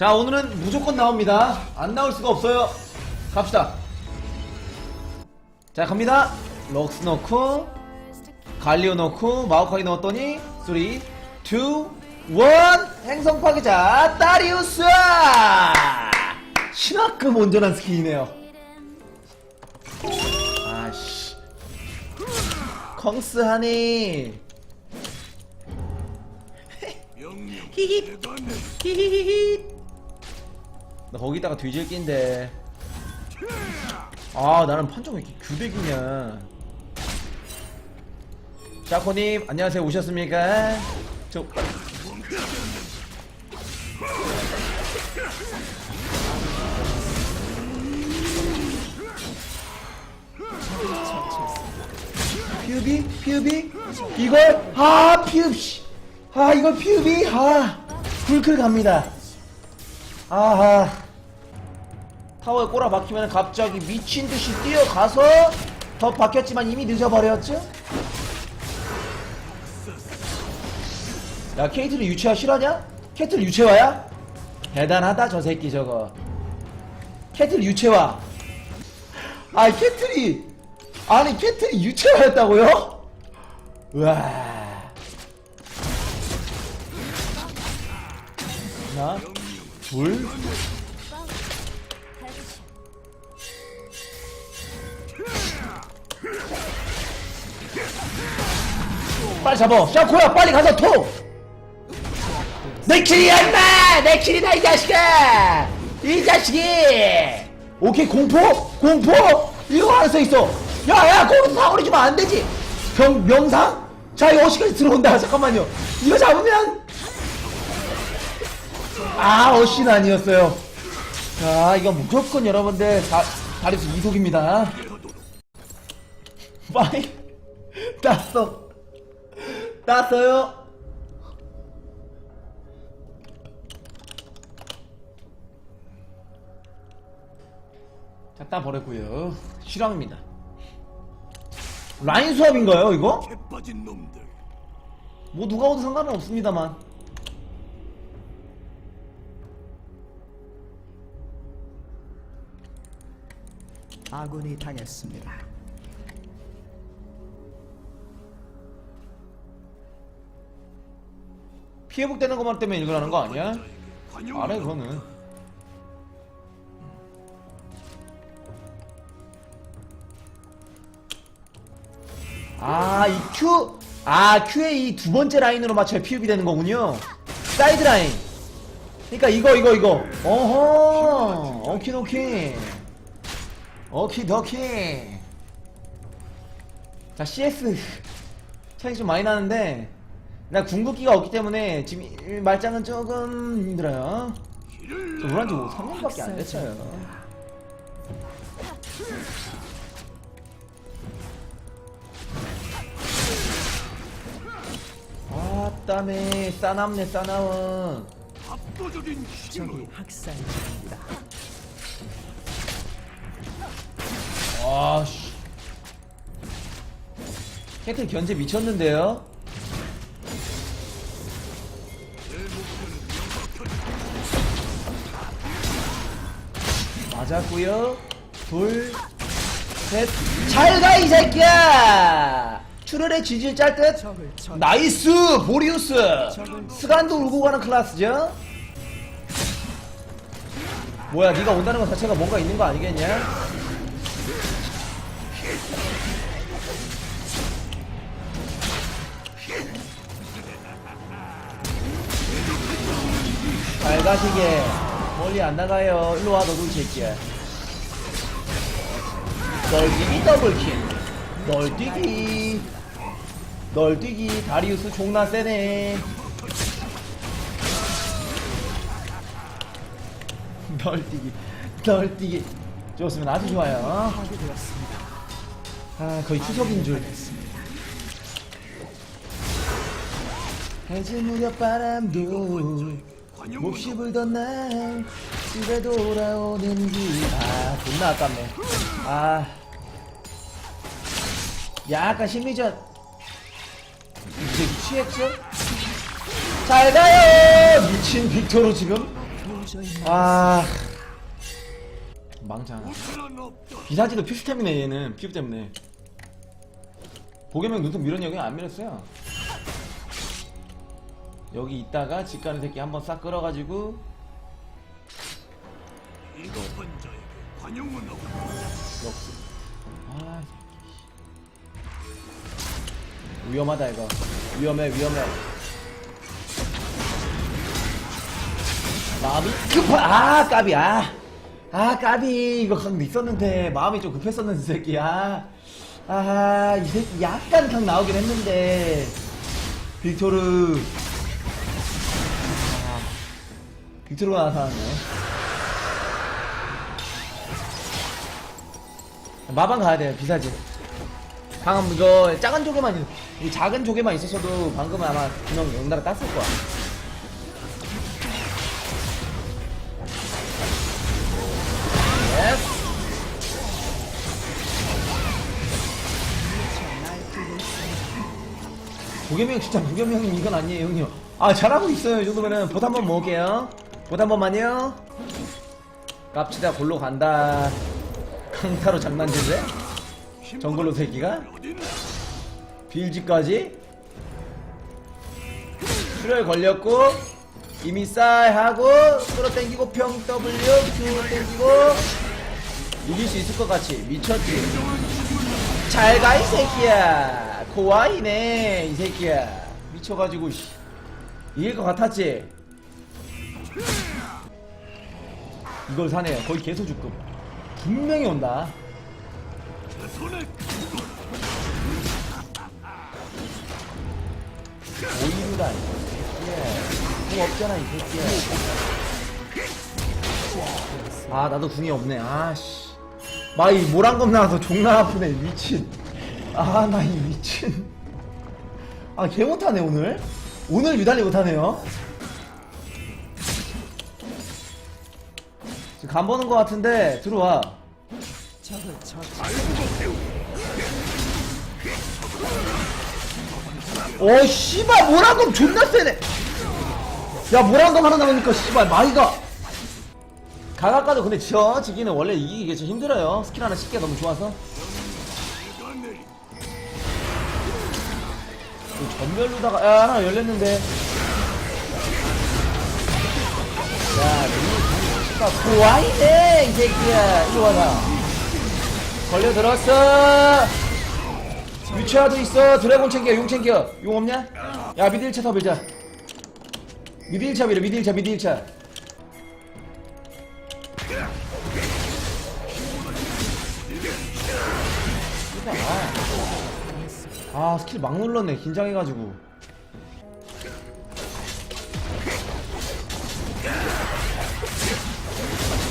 자 오늘은 무조건 나옵니다. 안 나올 수가 없어요. 갑시다. 자 갑니다. 럭스 넣고 갈리오 넣고 마오카이 넣었더니 3 2 1 행성 파괴자 다리우스! 신화급 온전한 스킨이네요. 아씨. 컹스하네 히히. 히히히히 나 거기다가 뒤질 낀데 아 나는 판정 왜 이렇게 규백이냐 샤코님 안녕하세요 오셨습니까? 저 피우비? 피우비? 이걸? 아 피우비 아 이걸 피우비? 아 불클 갑니다 아하 타워에 꼬라 박히면 갑자기 미친듯이 뛰어가서 더 박혔지만 이미 늦어버렸죠? 야 케이트를 유채화 실화냐? 캐틀 유채화야? 대단하다 저 새끼 저거 캐틀 유채화 아 캐틀이 아니 캐틀이 유채화였다고요? 우와 하나 둘 빨리 잡아 샤코야 빨리 가서 토! 내 킬이야 임마! 내 킬이다 이 자식아! 이 자식이! 오케이 공포? 공포? 이거 하나 써있어 야야 거기서 사거리 주면 안되지 명, 명상? 자 이거 어시까지 들어온다 잠깐만요 이거 잡으면 아 어신 아니었어요. 자 이거 무조건 여러분들 다, 다리수 이속입니다. 빠이 땄어. 땄어요? 자, 따버렸고요. 실황입니다. 라인 수업인가요 이거? 뭐 누가 오도 상관은 없습니다만 아군이 당했습니다. 피해복되는 것만 때문에 일어나는 거 아니야? 알아 그거는. 아이 Q 아 Q의 이 두 번째 라인으로 맞춰야 피흡이 되는 거군요. 사이드 라인. 그러니까 이거 이거 이거. 어허 오키노키 오키도키. 자 CS 차이 좀 많이 나는데 나 궁극기가 없기 때문에 지금 이 말장은 조금 힘들어요. 저 물한 지 3년밖에 안 됐어요. 아따매 싸남네 싸나원 압도적인 힘으로 적이 학살 중입니다. 아씨. 캐틀 견제 미쳤는데요? 맞았고요. 둘셋잘 가 이 새끼야! 추르의 지질 짤듯. 나이스! 보리우스! 스간도 울고 가는 클라스죠? 뭐야 네가 온다는 것 자체가 뭔가 있는 거 아니겠냐 잘 가시게 멀리 안 나가요. 일로 와 너도 이 새끼야. 널뛰기 더블킬. 널뛰기. 널뛰기. 다리우스 존나 세네. 널뛰기. 널뛰기. 좋습니다. 아주 좋아요. 파괴되었습니다. 아 거의 추석인 줄. 해질 무렵 바람도 몹시 불던 날 집에 돌아오는 길아 존나 아깝네. 아. 약간 심리전. 이제 취했죠? 잘 가요! 미친 빅토로 지금. 아. 없다. 비사지도 필수 때문에 얘는 피부 때문에 보겸형 눈썹 밀었냐? 그냥 안 밀었어요. 여기 있다가 집 가는 새끼 한번 싹 끌어가지고. 역습 아 새끼. 위험하다 이거. 위험해 위험해. 마음이 급하 아 까비 아, 아 까비. 이거 각 있었는데 마음이 좀 급했었는데 이 새끼야 아이 새끼 약간 각 나오긴 했는데. 빅토르. 아, 빅토르가 나타났네. 마방 가야 돼요 비사지. 방금 이거 작은 조개만 있- 이 작은 조개만 있었어도 방금은 아마 분명 영나라 땄을 거야 무겸형 진짜 무겸형님 이건 아니에요 형님. 아 잘하고 있어요. 이 정도면은 봇 한번 먹을게요. 봇한 번만요. 깝치다 골로 간다. 강타로 장난질래? 정글로 새끼가? 빌지까지? 출혈 걸렸고 이미 쌀 하고 끌어당기고 평 W 땡기고. 이길 수 있을 것 같이 미쳤지. 잘 가 이 새끼야 고아이네 이 새끼야. 미쳐가지고 씨. 이길 것 같았지? 이걸 사네요 거의 개소주급 분명히 온다. 오이루다 이 새끼야. 궁 없잖아 이 새끼야. 아 나도 궁이 없네. 아씨. 마이 모란검 나와서 존나 아프네 미친 아 나 이 미친. 아 개 못하네 오늘. 오늘 유달리 못하네요. 지금 간 보는 거 같은데 들어와. 오 씨발 모란검 존나 세네. 야 모란검 하나 남으니까 씨발 마이가. 가가까도 근데 저 지기는 원래 이기기 좀 힘들어요. 스킬 하나 쉽게 너무 좋아서 전멸로다가 야 하나 열렸는데. 야 이거 고아이네 이 새끼야. 이리 와라 걸려들었어. 유치아도 있어. 드래곤 챙겨 용 챙겨. 용 없냐? 야 미드 1차 더 밀자. 미드 1차 밀어 미드 1차 미드 1차 아 스킬 막 눌렀네. 긴장해가지고.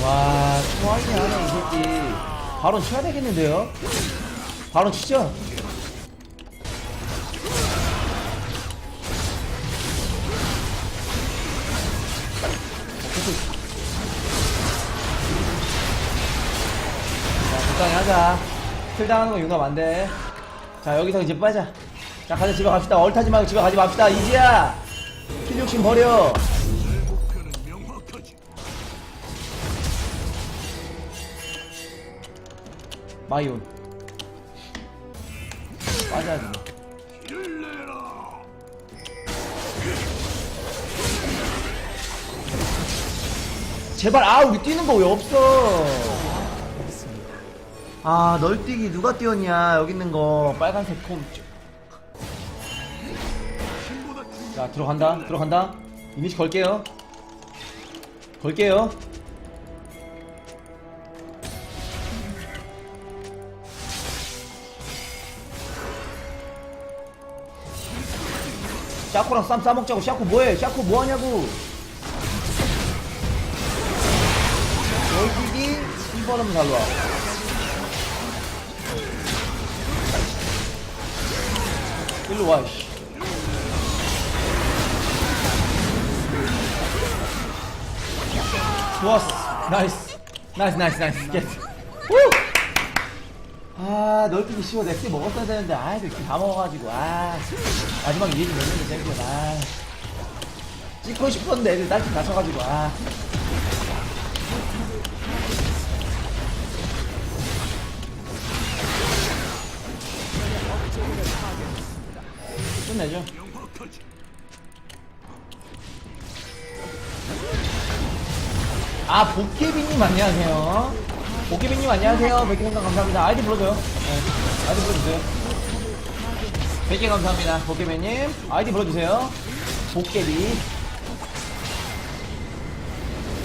와 초아이네 하네 이 새끼. 바로 쳐야 되겠는데요? 바로 치죠? 자 적당히 하자. 킬 당하는 거 용납 안돼 자 여기서 이제 빠자 자 가자 집에 갑시다. 얼타지 말고 집에 가지 맙시다. 이지야! 킬 욕심 버려. 마이온. 빠져야지. 제발 아 우리 뛰는 거 왜 없어 아 널뛰기 누가 뛰었냐? 여기 있는 거. 빨간색 중자 들어간다. 들어간다. 이미지 걸게요. 걸게요. 샤코랑 쌈 싸먹자고. 샤코 뭐해? 샤코 뭐하냐고. 월기기 2번은 달로와 일로 와 씨. 좋았어. 나이스. 나이스 나이스 나이스. 겟 우! 아 널뛰기 쉬워. 넥스 먹었어야 되는데. 아 이렇게 다 먹어가지고. 아 마지막에 몇 년을 땡겨. 아. 찍고 싶었는데 애들 딸기 다쳐가지고. 아 끝내죠. 아, 복개비님 안녕하세요. 복개비님 안녕하세요. 100개 감상 감사합니다. 아이디 불러줘요. 네, 아이디 불러주세요. 100개 감사합니다. 복개비님. 아이디 불러주세요. 복개비.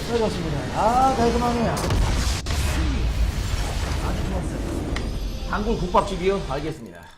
불러줬습니다. 아, 달콤하네요. 단골 국밥집이요? 알겠습니다.